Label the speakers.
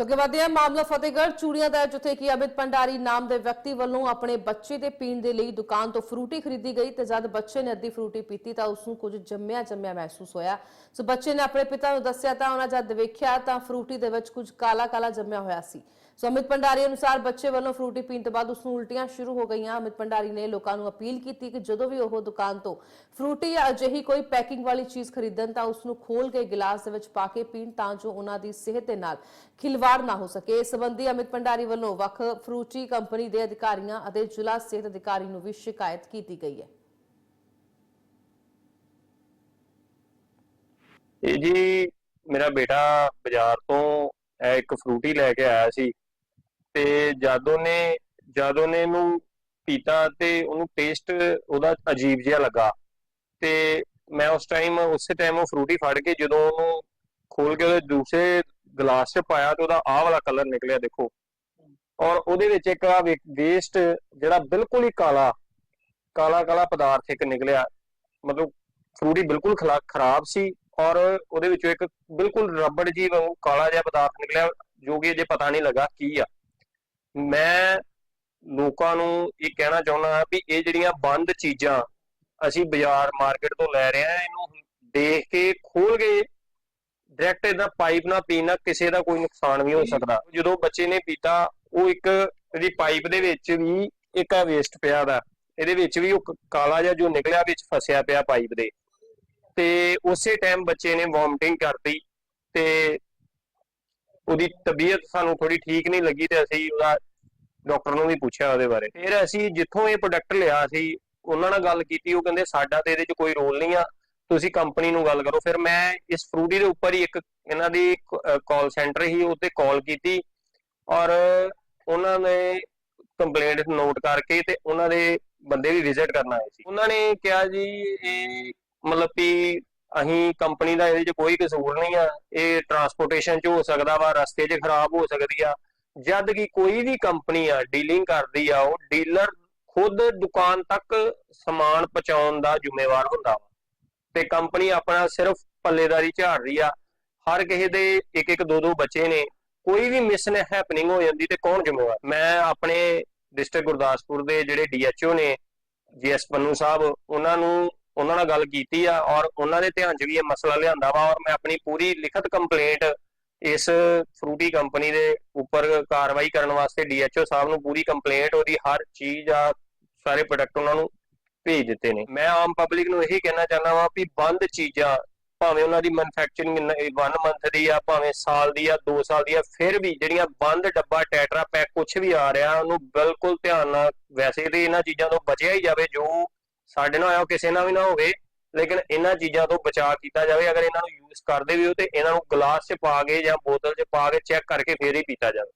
Speaker 1: ਸੋ ਅੱਗੇ ਵਧਦੇ ਹਾਂ ਮਾਮਲਾ ਫਤਿਹਗੜ੍ਹ ਚੂੜੀਆਂ ਦਾ ਹੈ, ਜਿੱਥੇ ਕਿ ਅਮਿਤ ਭੰਡਾਰੀ ਨਾਮ ਦੇ ਵਿਅਕਤੀ ਵੱਲੋਂ ਆਪਣੇ ਬੱਚੇ ਦੇ ਪੀਣ ਦੇ ਲਈ ਦੁਕਾਨ ਤੋਂ ਫਰੂਟੀ ਖਰੀਦੀ ਗਈ ਤੇ ਜਦ ਬੱਚੇ ਨੇ ਅੱਧੀ ਫਰੂਟੀ ਪੀਤੀ ਤਾਂ ਉਸ ਨੂੰ ਕੁਝ ਜੰਮਿਆ ਜੰਮਿਆ ਮਹਿਸੂਸ ਹੋਇਆ। ਸੋ ਬੱਚੇ ਨੇ ਆਪਣੇ ਪਿਤਾ ਨੂੰ ਦੱਸਿਆ ਤਾਂ ਉਹਨਾਂ ਜਦ ਵੇਖਿਆ ਤਾਂ ਫਰੂਟੀ ਦੇ ਵਿੱਚ ਕੁਝ ਕਾਲਾ ਕਾਲਾ ਜੰਮਿਆ ਹੋਇਆ ਸੀ। ਸੋ ਅਮਿਤ ਭੰਡਾਰੀ ਅਨੁਸਾਰ ਬੱਚੇ ਵੱਲੋਂ ਫਰੂਟੀ ਪੀਣ ਤੋਂ ਬਾਅਦ ਉਸ ਨੂੰ ਉਲਟੀਆਂ ਸ਼ੁਰੂ ਹੋ ਗਈਆਂ। ਅਮਿਤ ਭੰਡਾਰੀ ਨੇ ਲੋਕਾਂ ਨੂੰ ਅਪੀਲ ਕੀਤੀ ਕਿ ਜਦੋਂ ਵੀ ਉਹ ਦੁਕਾਨ ਤੋਂ ਫਰੂਟੀ ਜਾਂ ਅਜਿਹੀ ਕੋਈ ਪੈਕਿੰਗ ਵਾਲੀ ਚੀਜ਼ ਖਰੀਦਣ ਤਾਂ ਉਸ ਨੂੰ ਖੋਲ ਕੇ ਗਿਲਾਸ ਦੇ ਵਿੱਚ ਪਾ ਕੇ ਪੀਣ ਤਾਂ ਜੋ ਉਹਨਾਂ ਦੀ ਸਿਹਤ ਦੇ ਨਾਲ ਖਿਲਵਾੜ ਨਾ ਹੋ ਸਕੇ। ਇਸ ਸੰਬੰਧੀ ਅਮਿਤ ਭੰਡਾਰੀ ਵੱਲੋਂ ਵੱਖ ਫਰੂਟੀ ਕੰਪਨੀ ਦੇ ਅਧਿਕਾਰੀਆਂ ਅਤੇ ਜ਼ਿਲ੍ਹਾ ਸਿਹਤ ਅਧਿਕਾਰੀ ਨੂੰ ਵੀ ਸ਼ਿਕਾਇਤ ਕੀਤੀ ਗਈ ਹੈ।
Speaker 2: ਇਹ ਜੀ ਮੇਰਾ ਬੇਟਾ ਬਾਜ਼ਾਰ ਤੋਂ ਇੱਕ ਫਰੂਟੀ ਲੈ ਕੇ ਆਇਆ ਸੀ। ਤੇ ਜਦ ਉਹਨੇ ਜਦ ਉਹਨੇ ਇਹਨੂੰ ਪੀਤਾ ਤੇ ਉਹਨੂੰ ਟੇਸਟ ਉਹਦਾ ਅਜੀਬ ਜਿਹਾ ਲੱਗਾ। ਤੇ ਮੈਂ ਉਸ ਟਾਈਮ ਉਸੇ ਟਾਈਮ ਉਹ ਫਰੂਟੀ ਫੜ ਕੇ ਜਦੋਂ ਉਹਨੂੰ ਖੋਲ ਕੇ ਉਹਦੇ ਦੂਸਰੇ ਗਲਾਸ 'ਚ ਪਾਇਆ ਤੇ ਉਹਦਾ ਆਹ ਵਾਲਾ ਕਲਰ ਨਿਕਲਿਆ, ਦੇਖੋ। ਔਰ ਉਹਦੇ ਵਿੱਚ ਇੱਕ ਆ ਵੇਸਟ ਜਿਹੜਾ ਬਿਲਕੁਲ ਹੀ ਕਾਲਾ ਕਾਲਾ ਕਾਲਾ ਪਦਾਰਥ ਇੱਕ ਨਿਕਲਿਆ। ਮਤਲਬ ਫਰੂਟੀ ਬਿਲਕੁਲ ਖਲਾ- ਖਰਾਬ ਸੀ ਔਰ ਉਹਦੇ ਵਿੱਚੋਂ ਇੱਕ ਬਿਲਕੁਲ ਰਬੜ ਜੀ ਵਾਂਗੂ ਕਾਲਾ ਜਿਹਾ ਪਦਾਰਥ ਨਿਕਲਿਆ, ਜੋ ਕਿ ਅਜੇ ਪਤਾ ਨਹੀਂ ਲੱਗਾ ਕੀ ਆ। ਮੈਂ ਲੋਕਾਂ ਨੂੰ ਇਹ ਕਹਿਣਾ ਚਾਹੁੰਦਾ ਹਾਂ ਵੀ ਇਹ ਜਿਹੜੀਆਂ ਬੰਦ ਚੀਜ਼ਾਂ ਅਸੀਂ ਬਾਜ਼ਾਰ ਮਾਰਕੀਟ ਤੋਂ ਲੈ ਰਹੇ ਹਾਂ ਇਹਨੂੰ ਦੇਖ ਕੇ ਖੋਲ ਕੇ ਡਾਇਰੈਕਟ ਇਹਦਾ ਪਾਈਪ ਨਾਲ ਪੀਣ ਕਿਸੇ ਦਾ ਕੋਈ ਨੁਕਸਾਨ ਵੀ ਹੋ ਸਕਦਾ। ਜਦੋਂ ਬੱਚੇ ਨੇ ਪੀਤਾ ਉਹ ਇੱਕ ਇਹਦੀ ਪਾਈਪ ਦੇ ਵਿੱਚ ਵੀ ਇੱਕ ਆ ਵੇਸਟ ਪਿਆ ਦਾ ਇਹਦੇ ਵਿੱਚ ਵੀ ਉਹ ਕਾਲਾ ਜਿਹਾ ਜੋ ਨਿਕਲਿਆ ਵਿੱਚ ਫਸਿਆ ਪਿਆ ਪਾਈਪ ਦੇ। ਤੇ ਉਸੇ ਟਾਈਮ ਬੱਚੇ ਨੇ ਵੋਮਟਿੰਗ ਕਰਤੀ ਤੇ ਉਹਦੀ ਤਬੀਅਤ ਸਾਨੂੰ ਥੋੜੀ ਠੀਕ ਨਹੀਂ ਲੱਗੀ ਤੇ ਅਸੀਂ ਉਹਦਾ ਡਾਕਟਰ ਨੂੰ ਵੀ ਪੁੱਛਿਆ ਉਹਦੇ ਬਾਰੇ। ਫਿਰ ਅਸੀਂ ਜਿੱਥੋਂ ਇਹ ਪ੍ਰੋਡਕਟ ਲਿਆ ਸੀ ਉਹਨਾਂ ਨਾਲ ਗੱਲ ਕੀਤੀ, ਉਹ ਕਹਿੰਦੇ ਸਾਡਾ ਤੇ ਇਹਦੇ 'ਚ ਕੋਈ ਰੋਲ ਨਹੀਂ ਆ, ਤੁਸੀਂ ਕੰਪਨੀ ਨੂੰ ਗੱਲ ਕਰੋ। ਫਿਰ ਮੈਂ ਇਸ ਫਰੂਟੀ ਦੇ ਉੱਪਰ ਹੀ ਇੱਕ ਇਹਨਾਂ ਦੀ ਕਾਲ ਸੈਂਟਰ ਹੀ ਉੱਤੇ ਕਾਲ ਕੀਤੀ ਔਰ ਉਹਨਾਂ ਨੇ ਕੰਪਲੇਂਟ ਨੋਟ ਕਰਕੇ ਤੇ ਉਹਨਾਂ ਦੇ ਬੰਦੇ ਵੀ ਵਿਜ਼ਿਟ ਕਰਨ ਆਏ ਸੀ। ਉਹਨਾਂ ਨੇ ਕਿਹਾ ਜੀ, ਇਹ ਮਤਲਬ ਕਿ ਅਸੀਂ ਕੰਪਨੀ ਦਾ ਇਹਦੇ 'ਚ ਕੋਈ ਕਸੂਰ ਨਹੀਂ ਆ। ਇਹ ਟਰਾਂਸਪੋਰਟੇਸ਼ਨ 'ਚ ਹੋ ਸਕਦਾ ਵਾ, ਰਸਤੇ 'ਚ ਖਰਾਬ ਹੋ ਸਕਦੀ ਆ। ਜਦ ਕਿ ਕੋਈ ਵੀ ਕੰਪਨੀ ਆ ਡੀਲਿੰਗ ਕਰਦੀ ਆ, ਉਹ ਡੀਲਰ ਖੁਦ ਦੁਕਾਨ ਤੱਕ ਸਮਾਨ ਪਹੁੰਚਾਉਣ ਦਾ ਜ਼ਿੰਮੇਵਾਰ ਹੁੰਦਾ ਵਾ। ਤੇ ਕੰਪਨੀ ਆਪਣਾ ਸਿਰਫ ਪੱਲੇਦਾਰੀ ਝਾੜ ਰਹੀ ਆ। ਹਰ ਕਿਸੇ ਦੇ ਇੱਕ ਇੱਕ ਦੋ ਦੋ ਬੱਚੇ ਨੇ। ਕੋਈ ਵੀ ਮਿਸ ਹੈਪਨਿੰਗ ਹੋ ਜਾਂਦੀ ਤੇ ਕੌਣ ਜ਼ਿੰਮੇਵਾਰ? ਮੈਂ ਆਪਣੇ ਡਿਸਟ੍ਰਿਕਟ ਗੁਰਦਾਸਪੁਰ ਦੇ ਜਿਹੜੇ ਡੀਐਚਓ ਨੇ, ਜੀਐਸ ਪੰਨੂ ਸਾਹਿਬ, ਉਹਨਾਂ ਨੂੰ ਉਹਨਾਂ ਨਾਲ ਗੱਲ ਕੀਤੀ ਆ ਔਰ ਉਹਨਾਂ ਦੇ ਧਿਆਨ 'ਚ ਵੀ ਇਹ ਮਸਲਾ ਲਿਆਂਦਾ ਵਾ ਔਰ ਮੈਂ ਆਪਣੀ ਪੂਰੀ ਲਿਖਤ ਕੰਪਲੇਂਟ ਇਸ ਫਰੂਟੀ ਕੰਪਨੀ ਦੇ ਉੱਪਰ ਕਾਰਵਾਈ ਕਰਨ ਵਾਸਤੇ ਡੀਐਚਓ ਸਾਹਿਬ ਨੂੰ ਪੂਰੀ ਕੰਪਲੇਂਟ ਉਹਦੀ ਹਰ ਚੀਜ਼ ਆ, ਸਾਰੇ ਪ੍ਰੋਡਕਟ ਉਹਨਾਂ ਨੂੰ ਭੇਜ ਦਿੱਤੇ ਨੇ। ਮੈਂ ਆਮ ਪਬਲਿਕ ਨੂੰ ਇਹੀ ਕਹਿਣਾ ਚਾਹੁੰਦਾ ਵਾਂ ਵੀ ਬੰਦ ਚੀਜ਼ਾਂ, ਭਾਵੇਂ ਉਹਨਾਂ ਦੀ ਮੈਨੂਫੈਕਚਰਿੰਗ 1 ਮੰਥ ਦੀ ਆ, ਭਾਵੇਂ ਸਾਲ ਦੀ ਆ 2 ਸਾਲ ਦੀ ਆ, ਫਿਰ ਵੀ ਜਿਹੜੀਆਂ ਬੰਦ ਡੱਬਾ, ਟੈਟਰਾ ਪੈਕ ਕੁਝ ਵੀ ਆ ਰਿਹਾ, ਉਹਨੂੰ ਬਿਲਕੁਲ ਧਿਆਨ ਨਾਲ ਵੈਸੇ ਤੇ ਇਹਨਾਂ ਚੀਜ਼ਾਂ ਤੋਂ ਬਚਿਆ ਹੀ ਜਾਵੇ, ਜੋ ਸਾਡੇ ਨਾਲ ਆਇਆ ਕਿਸੇ ਨਾਲ ਵੀ ਨਾ ਹੋਵੇ, ਲੇਕਿਨ ਇਹਨਾਂ ਚੀਜ਼ਾਂ ਤੋਂ ਬਚਾਅ ਕੀਤਾ ਜਾਵੇ, ਅਗਰ ਇਹਨਾਂ ਨੂੰ ਯੂਜ਼ ਕਰਦੇ ਵੀ ਹੋ ਤੇ ਇਹਨਾਂ ਨੂੰ ਗਲਾਸ 'ਚ ਪਾ ਕੇ ਜਾਂ ਬੋਤਲ 'ਚ ਪਾ ਕੇ ਚੈੱਕ ਕਰਕੇ ਫੇਰ ਹੀ ਪੀਤਾ ਜਾਵੇ।